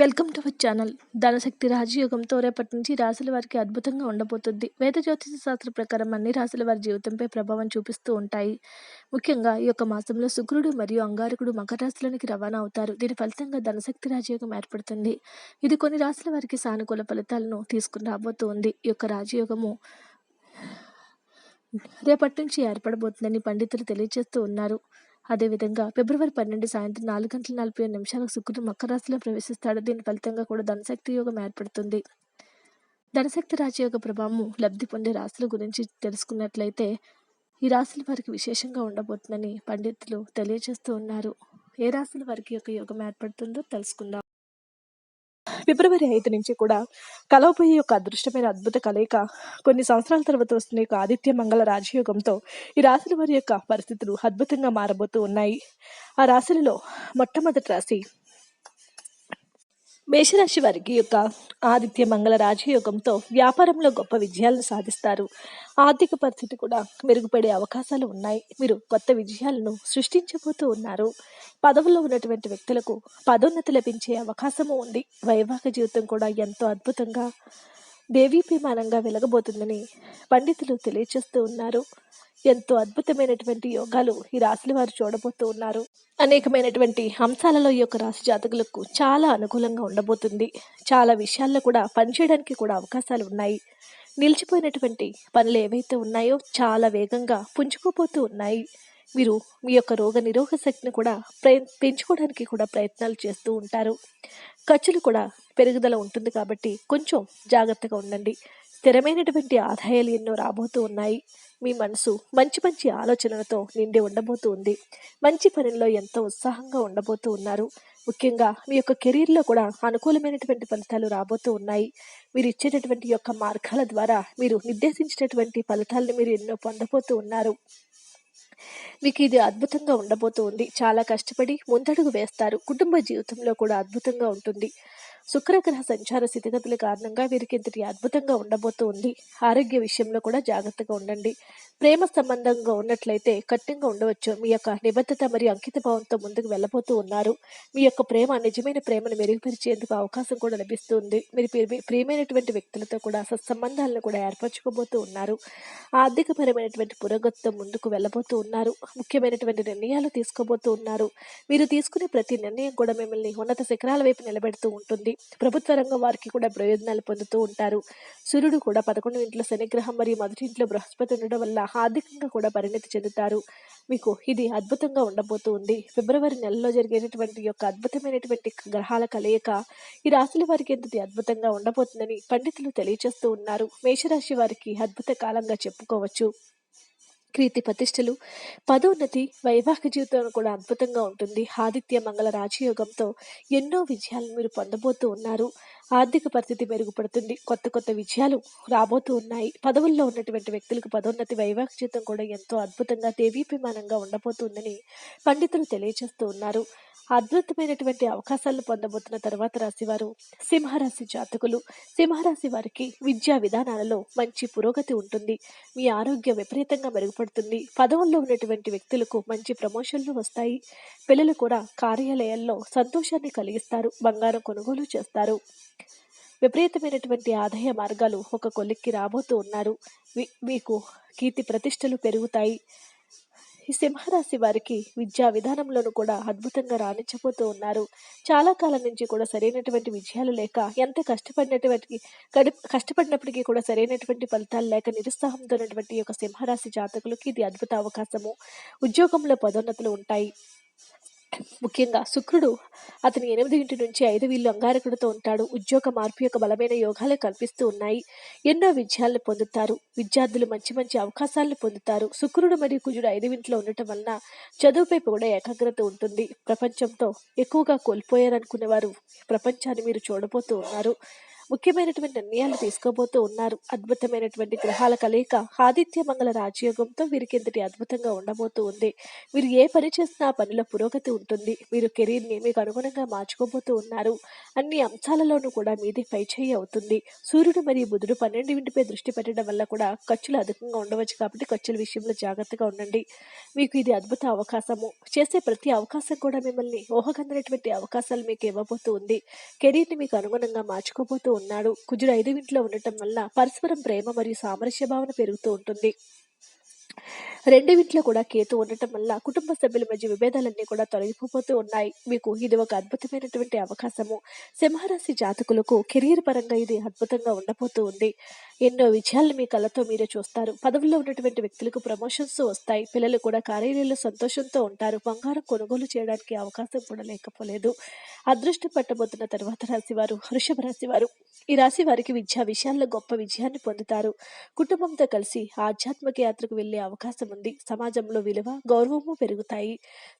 Welcome to our channel. ధనశక్తి రాజయోగంతో రేపటి నుంచి రాశుల వారికి అద్భుతంగా ఉండబోతుంది. వేద జ్యోతిష శాస్త్ర ప్రకారం అన్ని రాశుల వారి జీవితంపై ప్రభావం చూపిస్తూ ఉంటాయి. ముఖ్యంగా ఈ యొక్క మాసంలో శుక్రుడు మరియు అంగారకుడు మకర రాశులనికి రవాణా అవుతారు. దీని ఫలితంగా ధనశక్తి రాజయోగం ఏర్పడుతుంది. ఇది కొన్ని రాశుల వారికి సానుకూల ఫలితాలను తీసుకుని రాబోతూ ఉంది ఈ యొక్క రాజయోగము రేపటి నుంచి ఏర్పడబోతుందని పండితులు తెలియజేస్తూ ఉన్నారు. అదేవిధంగా ఫిబ్రవరి పన్నెండు సాయంత్రం నాలుగు గంటల నలభై ఐదు నిమిషాలకు శుక్రుడు మకర రాశిలో ప్రవేశిస్తాడు. దీని ఫలితంగా కూడా ధనశక్తి యోగం ఏర్పడుతుంది. ధనశక్తి రాజయోగ ప్రభావం లబ్ధి పొందే రాశుల గురించి తెలుసుకున్నట్లయితే ఈ రాశుల వారికి విశేషంగా ఉండబోతుందని పండితులు తెలియజేస్తూ ఉన్నారు. ఏ రాశుల వారికి యొక్క యోగం ఏర్పడుతుందో తెలుసుకుందాం. ఫిబ్రవరి ఐదు నుంచి కూడా కలవబోయే యొక్క అదృష్టమైన అద్భుత కలయిక కొన్ని సంవత్సరాల తర్వాత వస్తున్న యొక్క ఆదిత్య మంగళ రాజయోగంతో ఈ రాశుల వారి యొక్క పరిస్థితులు అద్భుతంగా మారబోతూ ఉన్నాయి. ఆ రాశులలో మొట్టమొదటి రాశి మేషరాశి వారికి యొక్క ఆదిత్య మంగళ రాజయోగంతో వ్యాపారంలో గొప్ప విజయాలను సాధిస్తారు. ఆర్థిక పరిస్థితి కూడా మెరుగుపడే అవకాశాలు ఉన్నాయి. మీరు కొత్త విజయాలను సృష్టించబోతూ ఉన్నారు. పదవుల్లో ఉన్నటువంటి వ్యక్తులకు పదోన్నతి లభించే అవకాశము ఉంది. వైవాహిక జీవితం కూడా ఎంతో అద్భుతంగా దేవీభిమానంగా వెలగబోతుందని పండితులు తెలియచేస్తూ ఉన్నారు. ఎంతో అద్భుతమైనటువంటి యోగాలు ఈ రాశుల వారు చూడబోతూ ఉన్నారు. అనేకమైనటువంటి అంశాలలో ఈ యొక్క రాశి జాతకులకు చాలా అనుకూలంగా ఉండబోతుంది. చాలా విషయాల్లో కూడా పనిచేయడానికి కూడా అవకాశాలు ఉన్నాయి. నిలిచిపోయినటువంటి పనులు ఏవైతే ఉన్నాయో చాలా వేగంగా పుంజుకోపోతూ ఉన్నాయి. మీరు మీ యొక్క రోగ నిరోధక శక్తిని కూడా పెంచుకోవడానికి కూడా ప్రయత్నాలు చేస్తూ ఉంటారు. ఖర్చులు కూడా పెరుగుదల ఉంటుంది కాబట్టి కొంచెం జాగ్రత్తగా ఉండండి. స్థిరమైనటువంటి ఆదాయాలు ఎన్నో రాబోతూ ఉన్నాయి. మీ మనసు మంచి మంచి ఆలోచనలతో నిండి ఉండబోతూ ఉంది. మంచి పనుల్లో ఎంతో ఉత్సాహంగా ఉండబోతూ ఉన్నారు. ముఖ్యంగా మీ యొక్క కెరీర్లో కూడా అనుకూలమైనటువంటి ఫలితాలు రాబోతూ ఉన్నాయి. మీరు ఇచ్చేటటువంటి యొక్క మార్గాల ద్వారా మీరు నిర్దేశించినటువంటి ఫలితాలను మీరు ఎన్నో పొందబోతూ ఉన్నారు. మీకు ఇది అద్భుతంగా ఉండబోతూ ఉంది చాలా కష్టపడి ముందడుగు వేస్తారు. కుటుంబ జీవితంలో కూడా అద్భుతంగా ఉంటుంది. శుక్రగ్రహ సంచార స్థితిగతుల కారణంగా వీరికి ఇంతటి అద్భుతంగా ఉండబోతూ ఉంది ఆరోగ్య విషయంలో కూడా జాగ్రత్తగా ఉండండి. ప్రేమ సంబంధంగా ఉన్నట్లయితే కఠినంగా ఉండవచ్చు. మీ యొక్క నిబద్ధత మరియు అంకిత భావంతో ముందుకు వెళ్ళబోతూ ఉన్నారు. మీ యొక్క ప్రేమ నిజమైన ప్రేమను మెరుగుపరిచేందుకు అవకాశం కూడా లభిస్తుంది. మీరు ప్రియమైనటువంటి వ్యక్తులతో కూడా సత్సంబంధాలను కూడా ఏర్పరచుకోబోతూ ఉన్నారు. ఆర్థికపరమైనటువంటి పురోగతితో ముందుకు వెళ్ళబోతూ ఉన్నారు. ముఖ్యమైనటువంటి నిర్ణయాలు తీసుకోబోతూ ఉన్నారు. మీరు తీసుకునే ప్రతి నిర్ణయం కూడా మిమ్మల్ని ఉన్నత శిఖరాల వైపు నిలబెడుతూ ఉంటుంది. ప్రభుత్వ రంగం వారికి కూడా ప్రయోజనాలు పొందుతూ ఉంటారు. సూర్యుడు కూడా పదకొండు ఇంట్లో శనిగ్రహం మరియు మొదటి ఇంట్లో బృహస్పతి ఉండడం వల్ల ఆర్థికంగా కూడా పరిణతి చెందుతారు. మీకు ఇది అద్భుతంగా ఉండబోతూ ఉంది. ఫిబ్రవరి నెలలో జరిగేటటువంటి యొక్క అద్భుతమైనటువంటి గ్రహాల కలయిక ఈ రాశుల వారికి ఎంతటి అద్భుతంగా ఉండబోతుందని పండితులు తెలియజేస్తూ ఉన్నారు. మేషరాశి వారికి అద్భుత కాలంగా చెప్పుకోవచ్చు. కీర్తి ప్రతిష్టలు. పదోన్నతి వైవాహిక జీవితం కూడా అద్భుతంగా ఉంటుంది. ఆదిత్య మంగళ రాజయోగంతో ఎన్నో విజయాలను మీరు పొందబోతూ ఉన్నారు. ఆర్థిక పరిస్థితి మెరుగుపడుతుంది. కొత్త కొత్త విజయాలు రాబోతూ ఉన్నాయి. పదవుల్లో ఉన్నటువంటి వ్యక్తులకు పదోన్నతి వైవాహిక జీవితం కూడా ఎంతో అద్భుతంగా దేవీభిమానంగా ఉండబోతుందని పండితులు తెలియజేస్తూ ఉన్నారు. అద్భుతమైనటువంటి అవకాశాలను పొందబోతున్న తర్వాత రాశివారు సింహరాశి జాతకులు. సింహరాశి వారికి విద్యా విధానాలలో మంచి పురోగతి ఉంటుంది. మీ ఆరోగ్యం విపరీతంగా మెరుగుపడుతుంది. పదవుల్లో ఉన్నటువంటి వ్యక్తులకు మంచి ప్రమోషన్లు వస్తాయి. పిల్లలు కూడా కార్యాలయాల్లో సంతోషాన్ని కలిగిస్తారు. బంగారం కొనుగోలు చేస్తారు. విపరీతమైనటువంటి ఆదాయ మార్గాలు ఒక కొలిక్కి రాబోతూ ఉన్నారు. మీ- మీకు కీర్తి ప్రతిష్టలు పెరుగుతాయి. ఈ సింహరాశి వారికి విద్యా విధానంలోనూ కూడా అద్భుతంగా రాణించబోతూ ఉన్నారు. చాలా కాలం నుంచి కూడా సరైనటువంటి విజయాలు లేక ఎంత కష్టపడినటువంటి గడి కష్టపడినప్పటికీ కూడా సరైనటువంటి ఫలితాలు లేక నిరుత్సాహంతో ఉన్నటువంటి యొక్క సింహరాశి జాతకులకి ఇది అద్భుత అవకాశము. ఉద్యోగంలో పదోన్నతులు ఉంటాయి. ముఖ్యంగా శుక్రుడు అతని ఎనిమిదింటి నుంచి ఐదు వీళ్ళు అంగారకుడితో ఉంటాడు. ఉద్యోగ మార్పు యొక్క బలమైన యోగాలు కల్పిస్తూ ఉన్నాయి. ఎన్నో విజయాలను పొందుతారు. విద్యార్థులు మంచి మంచి అవకాశాలను పొందుతారు. శుక్రుడు మరియు కుజుడు ఐదు ఇంట్లో ఉండటం వలన చదువుపై కూడా ఏకాగ్రత ఉంటుంది. ప్రపంచంతో ఎక్కువగా కోల్పోయారనుకునే వారు ప్రపంచాన్ని మీరు చూడబోతూ ఉన్నారు. ముఖ్యమైనటువంటి నిర్ణయాలు తీసుకోబోతూ ఉన్నారు. అద్భుతమైనటువంటి గ్రహాల కలయిక ఆదిత్య మంగళ రాజయోగంతో వీరికింతటి అద్భుతంగా ఉండబోతూ ఉంది. మీరు ఏ పని చేసినా పనిలో పురోగతి ఉంటుంది. మీరు కెరీర్ని మీకు అనుగుణంగా మార్చుకోబోతూ ఉన్నారు. అన్ని అంశాలలోనూ కూడా మీది పైచేయి అవుతుంది. సూర్యుడు మరియు బుధుడు పన్నెండు ఇంటిపై దృష్టి పెట్టడం వల్ల కూడా ఖర్చులు అధికంగా ఉండవచ్చు కాబట్టి ఖర్చుల విషయంలో జాగ్రత్తగా ఉండండి. మీకు ఇది అద్భుత అవకాశము. చేసే ప్రతి అవకాశం కూడా మిమ్మల్ని ఊహకందనటువంటి అవకాశాలు మీకు ఇవ్వబోతూ ఉంది. కెరీర్ని మీకు అనుగుణంగా మార్చుకోబోతూ ఉన్నాడు. కుజుడు ఐదు ఇంట్లో ఉండటం వల్ల పరస్పరం ప్రేమ మరియు సామరస్య భావన పెరుగుతూ ఉంటుంది. రెండు ఇంట్లో కూడా కేతు ఉండటం వల్ల కుటుంబ సభ్యుల మధ్య విభేదాలన్నీ కూడా తొలగిపోతూ ఉన్నాయి. మీకు ఇది ఒక అద్భుతమైనటువంటి అవకాశము. సింహరాశి జాతకులకు కెరీర్ పరంగా ఇది అద్భుతంగా ఉండబోతూ ఉంది. ఎన్నో విజయాలను మీ కళ్ళతో మీరే చూస్తారు. పదవుల్లో ఉన్నటువంటి వ్యక్తులకు ప్రమోషన్స్ వస్తాయి. పిల్లలు కూడా కార్యాలయంలో సంతోషంతో ఉంటారు. బంగారం కొనుగోలు చేయడానికి అవకాశం కూడా లేకపోలేదు. అదృష్టం పట్టబోతున్న తర్వాత రాశి వారు వృషభ రాశి వారు ఈ రాశి వారికి విద్యా విషయాల్లో గొప్ప విజయాన్ని పొందుతారు. కుటుంబంతో కలిసి ఆధ్యాత్మిక యాత్రకు వెళ్ళే అవకాశం ఉంది. సమాజంలో విలువ గౌరవము పెరుగుతాయి.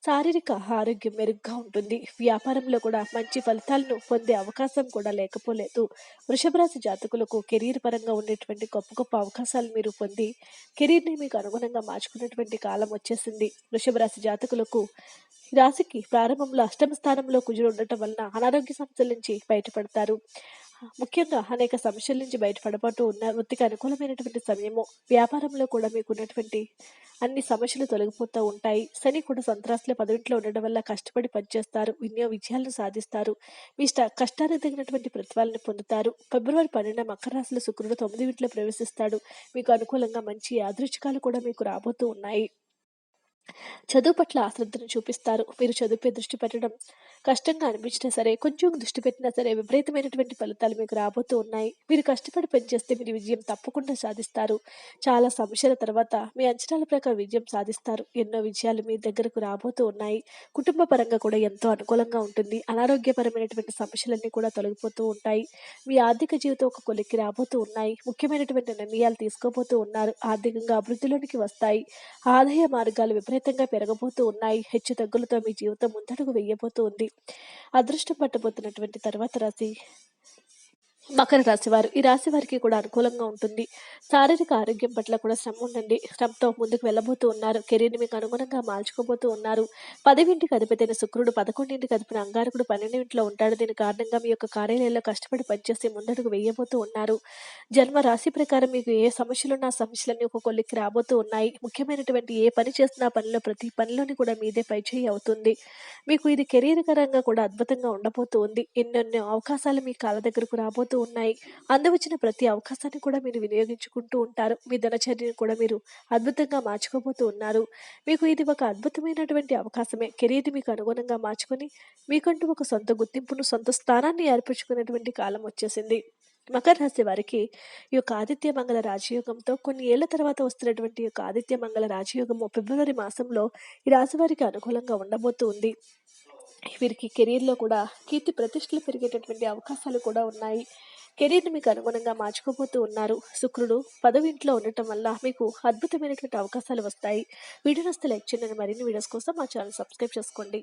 శారీరక ఆరోగ్యం మెరుగ్గా ఉంటుంది. వ్యాపారంలో కూడా మంచి ఫలితాలను పొందే అవకాశం కూడా లేకపోలేదు. వృషభరాశి జాతకులకు కెరీర్ పరంగా ఉండేటువంటి గొప్ప గొప్ప అవకాశాలు మీరు పొంది కెరీర్ని మీకు అనుగుణంగా మార్చుకున్నటువంటి కాలం వచ్చేసింది. వృషభరాశి జాతకులకు రాశికి ప్రారంభంలో అష్టమ స్థానంలో కుజుడు ఉండటం వలన అనారోగ్య సమస్యల నుంచి బయటపడతారు. ముఖ్యంగా అనేక సమస్యల నుంచి బయటపడబోతూ ఉన్న వృత్తికి అనుకూలమైనటువంటి సమయము వ్యాపారంలో కూడా మీకు ఉన్నటువంటి అన్ని సమస్యలు తొలగిపోతూ ఉంటాయి. శని కూడా సంత్రాసుల పదవింట్లో ఉండడం వల్ల కష్టపడి పనిచేస్తారు వినియోగ విజయాలను సాధిస్తారు. మీ స్ట కష్టానికి తగినటువంటి ప్రతిఫలాన్ని పొందుతారు. ఫిబ్రవరి పన్నెండు మకర రాశిలో శుక్రుడు తొమ్మిది ఇంట్లో ప్రవేశిస్తాడు. మీకు అనుకూలంగా మంచి యాదృచ్ఛికాలు కూడా మీకు రాబోతూ ఉన్నాయి. చదువు పట్ల ఆశ్రద్ధను చూపిస్తారు. మీరు చదువుపై దృష్టి పెట్టడం కష్టంగా అనిపించినా సరే కొంచెం దృష్టి పెట్టినా సరే విపరీతమైనటువంటి ఫలితాలు మీకు రాబోతూ ఉన్నాయి. మీరు కష్టపడి పనిచేస్తే మీరు విజయం తప్పకుండా సాధిస్తారు. చాలా సమస్యల తర్వాత మీ అంచనాల ప్రకారం విజయం సాధిస్తారు. ఎన్నో విజయాలు మీ దగ్గరకు రాబోతూ ఉన్నాయి. కుటుంబ పరంగా కూడా ఎంతో అనుకూలంగా ఉంటుంది. అనారోగ్యపరమైనటువంటి సమస్యలన్నీ కూడా తొలగిపోతూ ఉంటాయి. మీ ఆర్థిక జీవితం ఒక కొలిక్కి రాబోతూ ఉన్నాయి. ముఖ్యమైనటువంటి నిర్ణయాలు తీసుకోబోతూ ఉన్నారు. ఆర్థికంగా అభివృద్ధిలోనికి వస్తాయి. ఆదాయ మార్గాలు విపరీతంగా పెరగబోతూ ఉన్నాయి. హెచ్చు తగ్గులతో మీ జీవితం ముందడుగు వెయ్యబోతూ ఉంది. అదృష్టం పట్టబోతున్నటువంటి తర్వాత రాశి మకర రాశి వారు ఈ రాశి వారికి కూడా అనుకూలంగా ఉంటుంది. శారీరక ఆరోగ్యం పట్ల కూడా శ్రమ ఉండండి శ్రమతో ముందుకు వెళ్ళబోతూ ఉన్నారు. కెరీర్ని మీకు అనుగుణంగా మార్చుకోబోతూ ఉన్నారు. పదివింటికి అధిపతైన శుక్రుడు పదకొండింటికి అధిపిన అంగారకుడు పన్నెండింటిలో ఉంటాడు. దీని కారణంగా మీ యొక్క కార్యాలయంలో కష్టపడి పనిచేసి ముందడుగు వేయబోతూ ఉన్నారు. జన్మ రాశి ప్రకారం మీకు ఏ సమస్యలున్నా సమస్యలన్నీ ఒక కొలిక్కి రాబోతూ ఉన్నాయి. ముఖ్యమైనటువంటి ఏ పని చేస్తున్నా పనిలో ప్రతి పనిలోని కూడా మీదే పైచేయి అవుతుంది. మీకు ఇది కెరీర్ పరంగా కూడా అద్భుతంగా ఉండబోతూ ఉంది. ఎన్నెన్నో అవకాశాలు మీ కాళ్ళ దగ్గరకు రాబోతూ ఉన్నాయి. అందవచ్చిన ప్రతి అవకాశాన్ని కూడా మీరు వినియోగించుకుంటూ ఉంటారు. మీ దినచర్యను కూడా మీరు అద్భుతంగా మార్చుకోబోతూ ఉన్నారు. మీకు ఇది ఒక అద్భుతమైనటువంటి అవకాశమే. కెరీర్ని మీకు అనుగుణంగా మార్చుకొని మీకంటూ ఒక సొంత గుర్తింపును సొంత స్థానాన్ని ఏర్పరచుకునేటువంటి కాలం వచ్చేసింది. మకర రాశి వారికి ఈ యొక్క ఆదిత్య మంగళ రాజయోగంతో కొన్ని ఏళ్ళ తర్వాత వస్తున్నటువంటి యొక్క ఆదిత్య మంగళ రాజయోగము ఫిబ్రవరి మాసంలో ఈ రాశి వారికి అనుకూలంగా ఉండబోతూ ఉంది. వీరికి కెరీర్లో కూడా కీర్తి ప్రతిష్టలు పెరిగేటటువంటి అవకాశాలు కూడా ఉన్నాయి. కెరీర్ని మీకు అనుగుణంగా మార్చుకోబోతూ ఉన్నారు. శుక్రుడు పదవి ఇంట్లో ఉండటం వల్ల మీకు అద్భుతమైనటువంటి అవకాశాలు వస్తాయి. వీడియో నస్తే లైక్ చేయండి. మరిన్ని వీడియోస్ కోసం మా ఛానల్ సబ్స్క్రైబ్ చేసుకోండి.